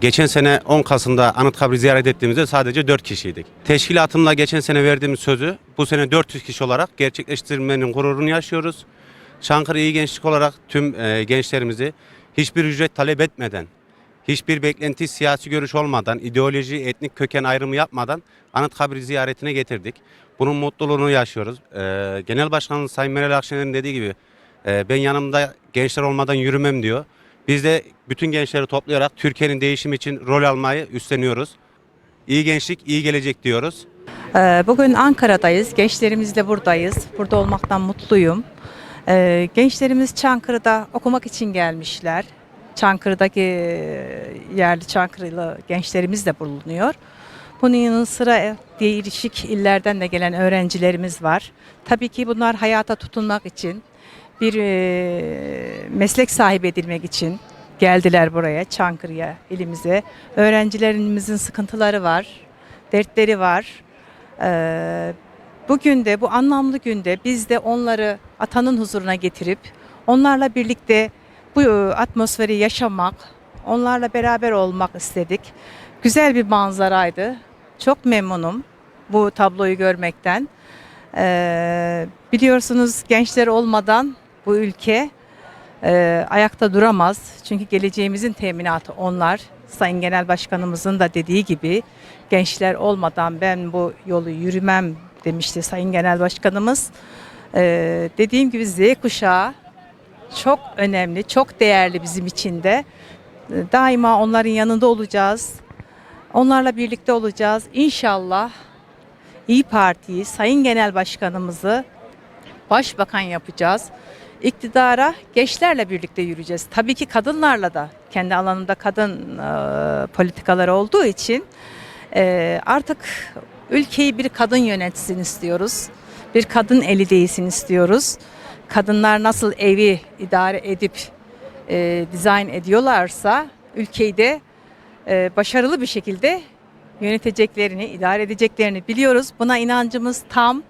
Geçen sene 10 Kasım'da Anıtkabir'i ziyaret ettiğimizde sadece 4 kişiydik. Teşkilatımla geçen sene verdiğimiz sözü bu sene 400 kişi olarak gerçekleştirmenin gururunu yaşıyoruz. Çankırı İyi Gençlik olarak tüm e, gençlerimizi hiçbir ücret talep etmeden, hiçbir beklenti, siyasi görüş olmadan, ideoloji, etnik köken ayrımı yapmadan Anıtkabir ziyaretine getirdik. Bunun mutluluğunu yaşıyoruz. E, Genel Başkanımız Sayın Meral Akşener'in dediği gibi e, ben yanımda gençler olmadan yürümem diyor. Biz de bütün gençleri toplayarak Türkiye'nin değişimi için rol almayı üstleniyoruz. İyi gençlik, iyi gelecek diyoruz. Ee, Bugün Ankara'dayız. Gençlerimizle buradayız. Burada olmaktan mutluyum. Ee, Gençlerimiz Çankırı'da okumak için gelmişler. Çankırı'daki e, yerli Çankırılı gençlerimiz de bulunuyor. Bunun yanı sıra değişik illerden de gelen öğrencilerimiz var. Tabii ki bunlar hayata tutunmak için, bir e, meslek sahibi edilmek için geldiler buraya, Çankırı'ya, ilimize. Öğrencilerimizin sıkıntıları var, dertleri var. Ee, Bugün de bu anlamlı günde biz de onları atanın huzuruna getirip onlarla birlikte bu e, atmosferi yaşamak, onlarla beraber olmak istedik. Güzel bir manzaraydı. Çok memnunum bu tabloyu görmekten. Ee, biliyorsunuz gençler olmadan bu ülke e, ayakta duramaz. Çünkü geleceğimizin teminatı onlar. Sayın Genel Başkanımızın da dediği gibi gençler olmadan ben bu yolu yürümem demişti Sayın Genel Başkanımız. Ee, dediğim gibi Z kuşağı çok önemli, çok değerli bizim için de. Ee, Daima onların yanında olacağız. Onlarla birlikte olacağız. İnşallah İyi Parti'yi, Sayın Genel Başkanımızı başbakan yapacağız. İktidara gençlerle birlikte yürüyeceğiz. Tabii ki kadınlarla da kendi alanında kadın e, politikaları olduğu için e, artık ülkeyi bir kadın yönetsin istiyoruz. Bir kadın eli değilsin istiyoruz. Kadınlar nasıl evi idare edip e, dizayn ediyorlarsa ülkeyi de e, başarılı bir şekilde yöneteceklerini, idare edeceklerini biliyoruz. Buna inancımız tam.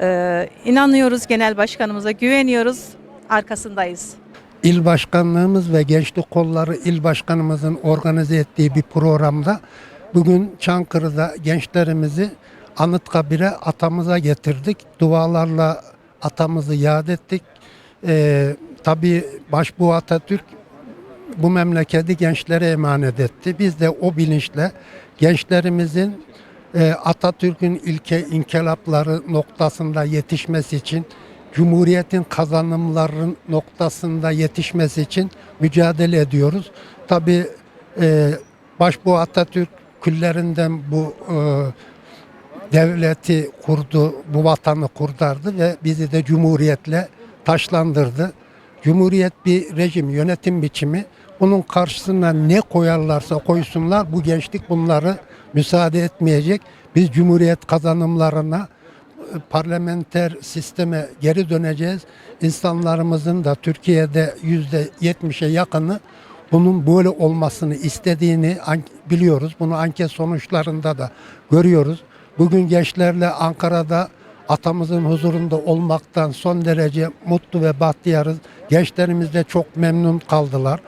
Ee, inanıyoruz genel başkanımıza, güveniyoruz, arkasındayız. İl başkanlığımız ve gençlik kolları il başkanımızın organize ettiği bir programda bugün Çankırı'da gençlerimizi Anıtkabir'e atamıza getirdik. Dualarla atamızı yad ettik. Ee, tabii Başbuğ Atatürk bu memleketi gençlere emanet etti. Biz de o bilinçle gençlerimizin Atatürk'ün ilke inkılapları noktasında yetişmesi için Cumhuriyetin kazanımları noktasında yetişmesi için mücadele ediyoruz. Tabi e, Başbuğ Atatürk küllerinden bu e, devleti kurdu, bu vatanı kurtardı ve bizi de cumhuriyetle taşlandırdı. Cumhuriyet bir rejim, yönetim biçimi. Bunun karşısına ne koyarlarsa koysunlar bu gençlik bunları müsaade etmeyecek. Biz cumhuriyet kazanımlarına e, parlamenter sisteme geri döneceğiz. İnsanlarımızın da Türkiye'de yüzde yetmişe yakını bunun böyle olmasını istediğini biliyoruz. Bunu anket sonuçlarında da görüyoruz. Bugün gençlerle Ankara'da atamızın huzurunda olmaktan son derece mutlu ve bahtiyarız. Gençlerimiz de çok memnun kaldılar.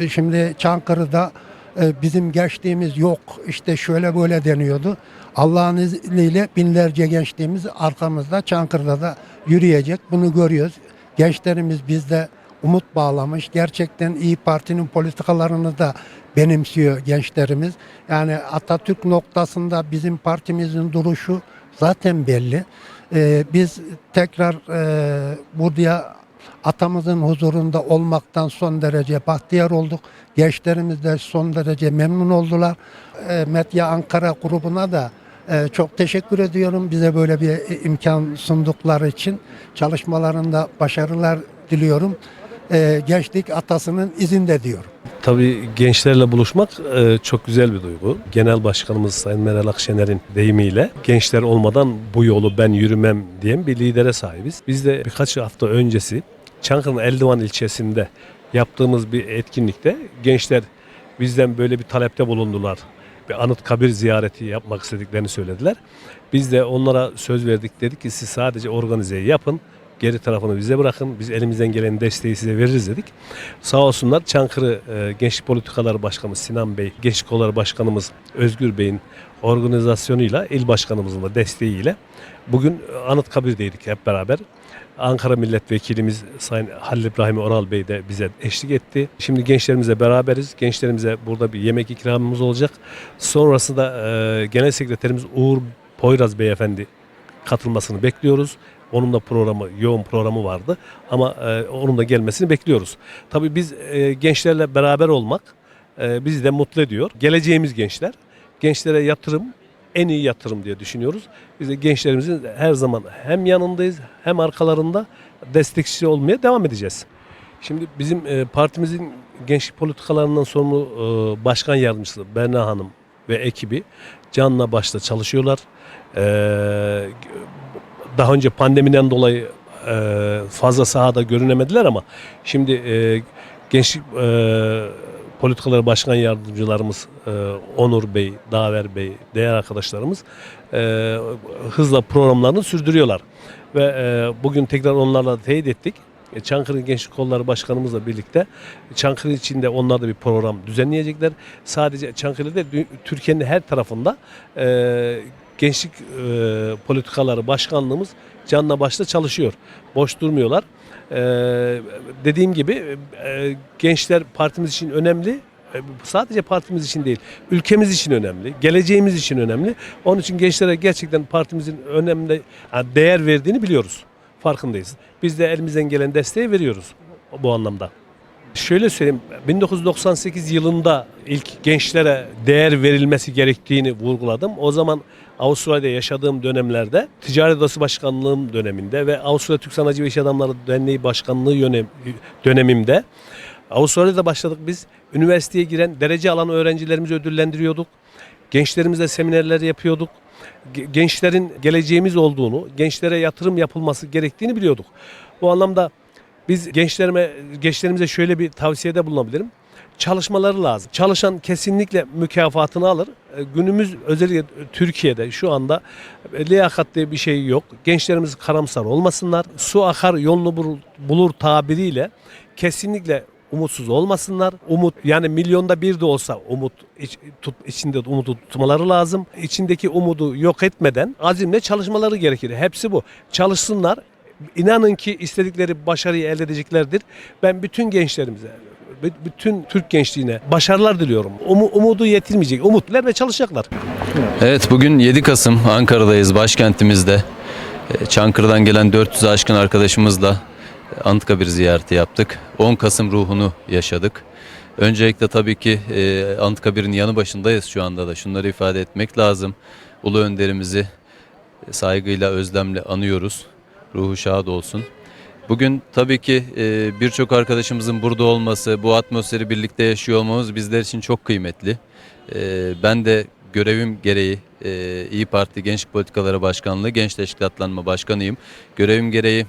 E, Şimdi Çankırı'da e, bizim gençliğimiz yok işte şöyle böyle deniyordu. Allah'ın izniyle binlerce gençliğimiz arkamızda Çankırı'da da yürüyecek. Bunu görüyoruz. Gençlerimiz bizde umut bağlamış. Gerçekten İyi Parti'nin politikalarını da benimsiyor gençlerimiz. Yani Atatürk noktasında bizim partimizin duruşu zaten belli. Ee, biz tekrar e, buraya atamızın huzurunda olmaktan son derece bahtiyar olduk. Gençlerimiz de son derece memnun oldular. E, Medya Ankara grubuna da e, çok teşekkür ediyorum bize böyle bir imkan sundukları için. Çalışmalarında başarılar diliyorum. E, gençlik atasının izinde diyorum. Tabii gençlerle buluşmak e, çok güzel bir duygu. Genel Başkanımız Sayın Meral Akşener'in deyimiyle gençler olmadan bu yolu ben yürümem diyen bir lidere sahibiz. Biz de birkaç hafta öncesi Çankırı'nın Eldivan ilçesinde yaptığımız bir etkinlikte gençler bizden böyle bir talepte bulundular. Bir anıt kabir ziyareti yapmak istediklerini söylediler. Biz de onlara söz verdik dedik ki siz sadece organizeyi yapın. Geri tarafını bize bırakın. Biz elimizden gelen desteği size veririz dedik. Sağ olsunlar Çankırı e, Gençlik Politikaları Başkanımız Sinan Bey, Gençlik Kolları Başkanımız Özgür Bey'in organizasyonuyla, il başkanımızın da desteğiyle bugün Anıtkabir'deydik hep beraber. Ankara Milletvekilimiz Sayın Halil İbrahim Oral Bey de bize eşlik etti. Şimdi gençlerimizle beraberiz. Gençlerimize burada bir yemek ikramımız olacak. Sonrasında e, Genel Sekreterimiz Uğur Poyraz Beyefendi katılmasını bekliyoruz. Onun da programı, yoğun programı vardı. Ama e, onun da gelmesini bekliyoruz. Tabii biz e, gençlerle beraber olmak e, bizi de mutlu ediyor. Geleceğimiz gençler. Gençlere yatırım en iyi yatırım diye düşünüyoruz. Biz de gençlerimizin her zaman hem yanındayız hem arkalarında destekçi olmaya devam edeceğiz. Şimdi bizim e, partimizin gençlik politikalarından sorumlu e, başkan yardımcısı Berna Hanım ve ekibi canla başla çalışıyorlar. E, daha önce pandemiden dolayı e, fazla sahada görünemediler ama şimdi e, gençlik e, politikaları başkan yardımcılarımız e, Onur Bey, Daver Bey, değer arkadaşlarımız e, hızla programlarını sürdürüyorlar. Ve bugün tekrar onlarla teyit ettik. E, Çankırı Gençlik Kolları Başkanımızla birlikte Çankırı içinde onlar da bir program düzenleyecekler. Sadece Çankırı'da değil, Türkiye'nin her tarafında e, gençlik e, politikaları başkanlığımız canla başla çalışıyor. Boş durmuyorlar. E, dediğim gibi e, gençler partimiz için önemli. E, Sadece partimiz için değil, ülkemiz için önemli, geleceğimiz için önemli. Onun için gençlere gerçekten partimizin önemli değer verdiğini biliyoruz. Farkındayız. Biz de elimizden gelen desteği veriyoruz bu anlamda. Şöyle söyleyeyim, 1998 yılında ilk gençlere değer verilmesi gerektiğini vurguladım. O zaman Avustralya'da yaşadığım dönemlerde Ticaret Odası Başkanlığım döneminde ve Avusturya Türk Sanatçı ve İş Adamları Derneği Başkanlığı dönemimde Avustralya'da başladık biz. Üniversiteye giren derece alan öğrencilerimizi ödüllendiriyorduk. Gençlerimizle seminerler yapıyorduk. Ge- Gençlerin geleceğimiz olduğunu, gençlere yatırım yapılması gerektiğini biliyorduk. Bu anlamda biz gençlerime, gençlerimize şöyle bir tavsiyede bulunabilirim. Çalışmaları lazım. Çalışan kesinlikle mükafatını alır. E, Günümüz özellikle Türkiye'de şu anda e, liyakat diye bir şey yok. Gençlerimiz karamsar olmasınlar. Su akar yolunu bulur tabiriyle kesinlikle umutsuz olmasınlar. Umut yani milyonda bir de olsa umut iç- tut, içinde umudu tutmaları lazım. İçindeki umudu yok etmeden azimle çalışmaları gerekir. Hepsi bu. Çalışsınlar. İnanın ki istedikleri başarıyı elde edeceklerdir. Ben bütün gençlerimize, bütün Türk gençliğine başarılar diliyorum. Umu- umudu yetilmeyecek. Umutlular ve çalışacaklar. Evet bugün 7 Kasım Ankara'dayız başkentimizde. Ee, Çankırı'dan gelen 400 aşkın arkadaşımızla Anıtkabir ziyareti yaptık. 10 Kasım ruhunu yaşadık. Öncelikle tabii ki e, Anıtkabir'in yanı başındayız şu anda da. Şunları ifade etmek lazım. Ulu önderimizi saygıyla, özlemle anıyoruz. Ruhu şad olsun. Bugün tabii ki e, birçok arkadaşımızın burada olması, bu atmosferi birlikte yaşıyor olmamız bizler için çok kıymetli. E, ben de görevim gereği e, İyi Parti Gençlik Politikaları Başkanlığı Genç Teşkilatlanma Başkanıyım. Görevim gereği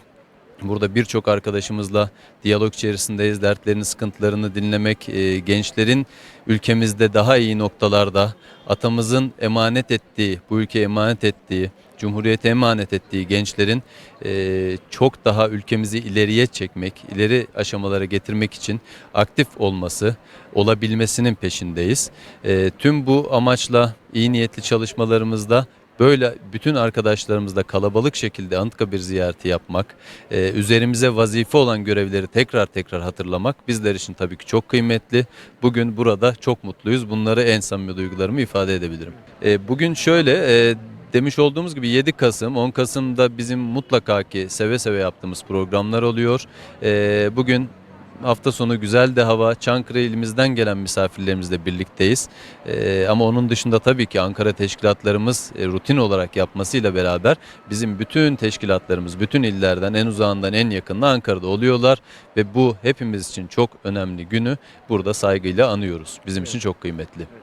Burada birçok arkadaşımızla diyalog içerisindeyiz. Dertlerini, sıkıntılarını dinlemek, e, gençlerin ülkemizde daha iyi noktalarda atamızın emanet ettiği, bu ülkeye emanet ettiği, Cumhuriyete emanet ettiği gençlerin e, çok daha ülkemizi ileriye çekmek, ileri aşamalara getirmek için aktif olması, olabilmesinin peşindeyiz. E, tüm bu amaçla iyi niyetli çalışmalarımızda Böyle bütün arkadaşlarımızla kalabalık şekilde Anıtkabir ziyareti yapmak, e, üzerimize vazife olan görevleri tekrar tekrar hatırlamak bizler için tabii ki çok kıymetli. Bugün burada çok mutluyuz. Bunları en samimi duygularımı ifade edebilirim. E, bugün şöyle, e, demiş olduğumuz gibi 7 Kasım, 10 Kasım'da bizim mutlaka ki seve seve yaptığımız programlar oluyor. E, bugün Hafta sonu güzel de hava. Çankırı ilimizden gelen misafirlerimizle birlikteyiz. Ee, ama onun dışında tabii ki Ankara teşkilatlarımız e, rutin olarak yapmasıyla beraber bizim bütün teşkilatlarımız bütün illerden en uzağından en yakında Ankara'da oluyorlar ve bu hepimiz için çok önemli günü burada saygıyla anıyoruz. Bizim için çok kıymetli.